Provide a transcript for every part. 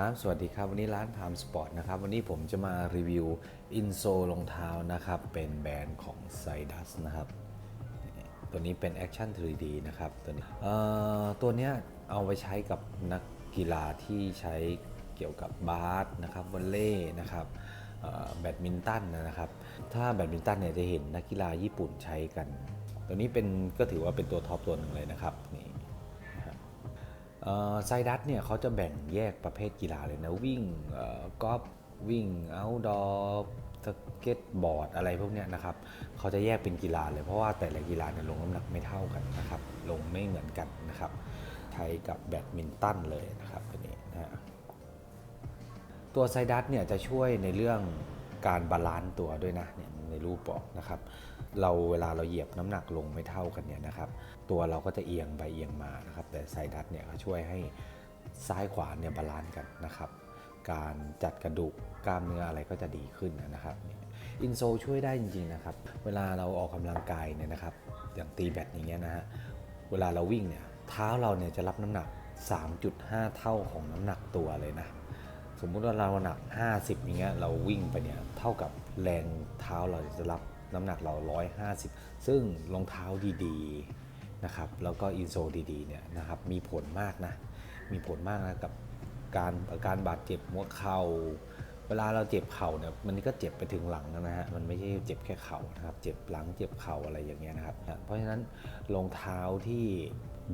ครับ สวัสดีครับ วันนี้ร้าน Time Sport นะครับ วันนี้ผมจะมารีวิวอินโซรองเท้านะครับ เป็นแบรนด์ของ s i d u s นะครับ ตัวนี้เป็น Action 3D นะครับ ตัวนี้ตัวเนี้ยเอาไปใช้กับนักกีฬาที่ใช้เกี่ยวกับบาสนะครับวอลเลย์นะครับแบดมินตันนะครับ ถ้าแบดมินตันเนี่ยจะเห็นนักกีฬาญี่ปุ่นใช้กัน ตัวนี้เป็นก็ถือว่าเป็นตัวท็อปตัวหนึ่งเลยนะครับนี่นะครับ ไซดัสเนี่ยเขาจะแบ่งแยกประเภทกีฬาเลยนะ วิ่งกอล์ฟวิ่งเอาดอร์สเก็ตบอร์ดอะไรพวกเนี้ยนะครับเขาจะแยกเป็นกีฬาเลยเพราะว่าแต่ละกีฬาเนี่ยลงน้ำหนักไม่เท่ากันนะครับ ลงไม่เหมือนกันนะครับใช้กับแบดมินตันเลยนะครับตัวนี้นะตัวไซดัสเนี่ยจะช่วยในเรื่องการบาลานซ์ตัวด้วยนะเนี่ย ในรูปบอกนะครับ เราเวลาเราเหยียบน้ำหนักลงไม่เท่ากันเนี่ยนะครับ ตัวเราก็จะเอียงไปเอียงมานะครับ แต่ไซดัสเนี่ยเขาช่วยให้ซ้ายขวาเนี่ยบาลานซ์กันนะครับ การจัดกระดูกกล้ามเนื้ออะไรก็จะดีขึ้นนะครับอินโซช่วยได้จริงๆนะครับ เวลาเราออกกำลังกายเนี่ยนะครับ อย่างตีแบดอย่างเงี้ยนะฮะ เวลาเราวิ่งเนี่ยเท้าเราเนี่ยจะรับน้ำหนัก 3.5 เท่าของน้ำหนักตัวเลยนะ สมมุติว่าเราหนัก 50อย่างเงี้ยเราวิ่งไปเนี่ยเท่ากับ แรงเท้าเราจะรับน้ำหนักเรา 150 ซึ่งรองเท้าดีๆนะครับแล้วก็อินโซดีๆเนี่ยนะครับมีผลมากนะ มีผลมากนะกับการอาการบาดเจ็บหัวเข่า เวลาเราเจ็บเข่าเนี่ยมันก็เจ็บไปถึงหลังนะฮะมันไม่ใช่เจ็บแค่เข่านะครับเจ็บหลังเจ็บเข่าอะไรอย่างเงี้ยนะครับ เพราะฉะนั้นรองเท้าที่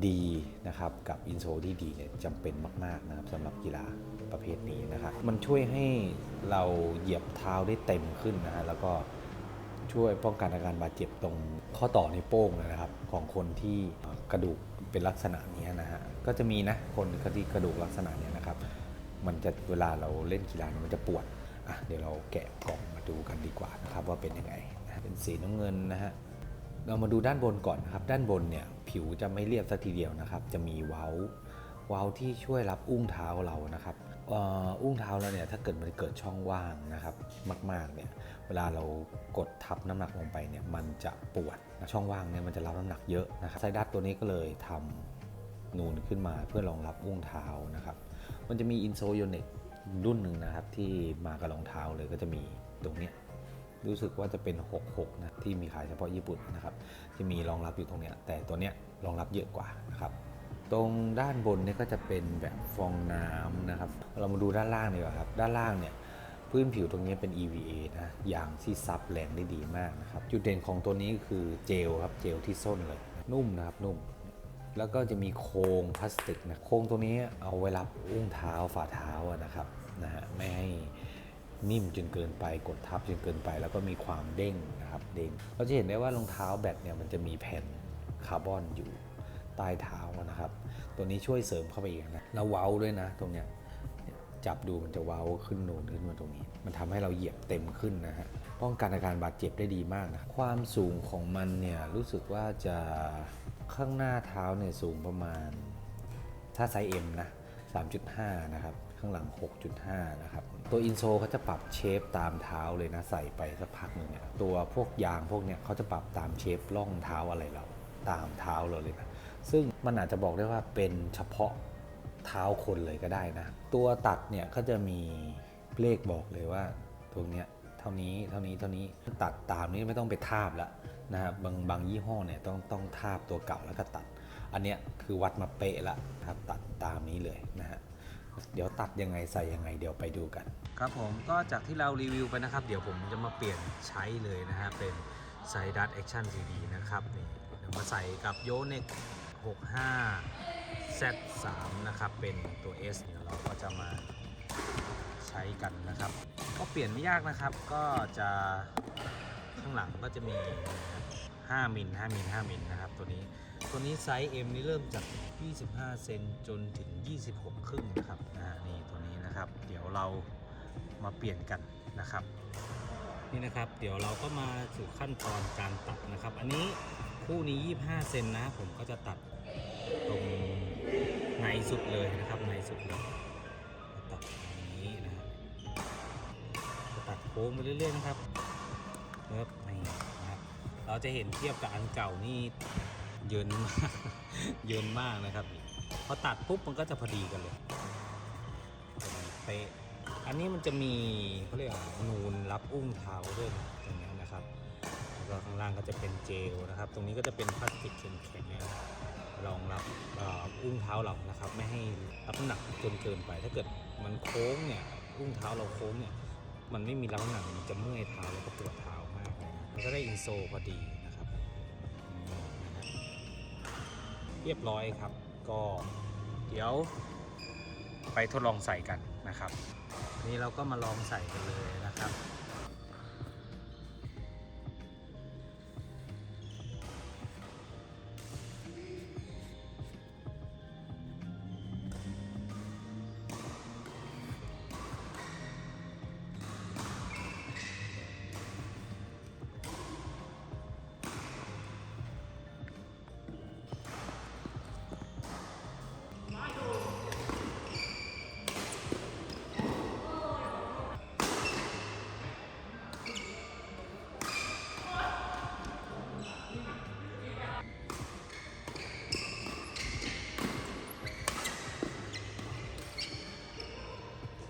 ดีนะครับกับอินโซที่ดีเนี่ยจำเป็นมาก ๆนะครับสำหรับกีฬาประเภทนี้นะครับมันช่วยให้เราเหยียบเท้าได้เต็มขึ้นนะฮะแล้วก็ช่วยป้องกันอาการบาดเจ็บตรงข้อต่อในโป้งนะครับ ของคนที่กระดูกเป็นลักษณะนี้นะฮะก็จะมีนะคนที่กระดูกลักษณะนี้นะครับ มันจะเวลาเราเล่นกีฬามันจะปวดอะเดี๋ยวเราแกะกล่องมาดูกันดีกว่านะครับว่าเป็นยังไงเป็นสีน้ำเงินนะฮะเรามาดูด้านบนก่อนนะครับ ด้านบนเนี่ยผิวจะไม่เรียบสักทีเดียวนะครับ จะมีเว้าเว้าที่ช่วยรับอุ้งเท้าเรานะครับอ,อุ้งเท้าเราเนี่ยถ้าเกิดมันเกิดช่องว่างนะครับ มากๆเนี่ยเวลาเรากดทับน้ำหนักลงไปเนี่ยมันจะปวดนะช่องว่างเนี่ยมันจะรับน้ำหนักเยอะนะครับไซดัสตัวนี้ก็เลยทำนูนขึ้นมาเพื่อรองรับอุ้งเท้านะครับ มันจะมีอินโซโยนิกรุ่นหนึ่งนะครับ ที่มากับรองเท้าเลยก็จะมีตรงเนี้ยรู้สึกว่าจะเป็น 66 นะ ที่มีขายเฉพาะญี่ปุ่นนะครับที่มีรองรับอยู่ตรงเนี้ยแต่ตัวเนี้ยรองรับเยอะกว่านะครับตรงด้านบนเนี่ยก็จะเป็นแบบฟองน้ำนะครับ เรามาดูด้านล่างดีกว่าครับ ด้านล่างเนี่ยพื้นผิวตรงนี้เป็น EVA นะยางที่ซับแรงได้ดีมากนะครับ จุดเด่นของตัวนี้คือเจลครับ เจลที่ส้นเลย นุ่มนะครับนุ่ม แล้วก็จะมีโครงพลาสติกนะโครงตัวนี้เอาไว้รับอุ้งเท้าฝ่าเท้านะครับนะฮะไม่ให้นิ่มจนเกินไปกดทับจนเกินไป แล้วก็มีความเด้งนะครับเด้งเราจะเห็นได้ว่ารองเท้าแบตเนี่ยมันจะมีแผ่นคาร์บอนอยู่ใต้เท้านะครับ ตัวนี้ช่วยเสริมเข้าไปอีกนะแล้วเว้าด้วยนะตรงเนี้ยจับดูมันจะเว้าขึ้นนูนขึ้นมาตรงนี้ มันทำให้เราเหยียบเต็มขึ้นนะฮะป้องกันอาการบาดเจ็บได้ดีมากนะความสูงของมันเนี่ยรู้สึกว่าจะ ข้างหน้าเท้าเนี่ยสูงประมาณ ถ้าไซส์ M นะ 3.5 นะครับ ข้างหลัง 6.5 นะครับ ตัวอินโซเขาจะปรับเชฟตามเท้าเลยนะ ใส่ไปสักพักหนึ่งเนี่ย ตัวพวกยางพวกเนี้ยเขาจะปรับตามเชฟร่องเท้าอะไรเรา ตามเท้าเราเลยนะ ซึ่งมันอาจจะบอกได้ว่าเป็นเฉพาะเท้าคนเลยก็ได้นะ ตัวตัดเนี่ยก็จะมีเลขบอกเลยว่าตรงเนี้ย เท่านี้เท่านี้เท่านี้ตัดตามนี้ไม่ต้องไปทาบละนะครับบางบางยี่ห้อเนี่ยต้องต้องทาบตัวเก่าแล้วก็ตัด อันเนี้ยคือวัดมาเป๊ะละครับตัดตามนี้เลยนะฮะเดี๋ยวตัดยังไงใส่ยังไงเดี๋ยวไปดูกัน ครับผมก็จากที่เรารีวิวไปนะครับ เดี๋ยวผมจะมาเปลี่ยนใช้เลยนะฮะเป็นไซดัสแอคชั่น CD นะครับนี่เดี๋ยวมาใส่กับโยเน็ก65 Z3 นะครับเป็นตัว S เดี๋ยวเราก็จะมา ใช้กันนะครับ ก็เปลี่ยนไม่ยากนะครับ ก็จะข้างหลังก็จะมี 5มิล5มิล5มิลนะครับ ตัวนี้ตัวนี้ไซส์ M นี่เริ่มจาก 25 เซนจนถึง 26 ครึ่งนะครับอ่านี่ตัวนี้นะครับ เดี๋ยวเรามาเปลี่ยนกันนะครับ นี่นะครับ เดี๋ยวเราก็มาสู่ขั้นตอนการตัดนะครับ อันนี้คู่นี้ 25 เซนนะ ผมก็จะตัดตรงในสุดเลยนะครับในสุดเลย โค้งไปเรื่อยๆนะครับเริ่มนี่นะครับเราจะเห็นเทียบกับอันเก่านี่เยินมากเยินมากนะครับพอตัดปุ๊บมันก็จะพอดีกันเลยเป๊ะอันนี้มันจะมีเขาเรียกว่านูนรับอุ้งเท้าด้วยตรงนี้นะครับแล้วก็ข้างล่างก็จะเป็นเจลนะครับ ตรงนี้ก็จะเป็นพลาสติกแข็งๆนะครับรองรับอ่ออุ้งเท้าเรานะครับ ไม่ให้รับน้ำหนักจนเกินไป ถ้าเกิดมันโค้งเนี่ยอุ้งเท้าเราโค้งเนี่ย มันไม่มีแล้วหนังมันจะเมื่อยเท้าแล้วก็ปวดเท้ามากเลยนะมันก็ได้อินโซพอดีนะครับอืมนะครับเรียบร้อยครับ ก็เดี๋ยวไปทดลองใส่กันนะครับ นี่เราก็มาลองใส่กันเลยนะครับ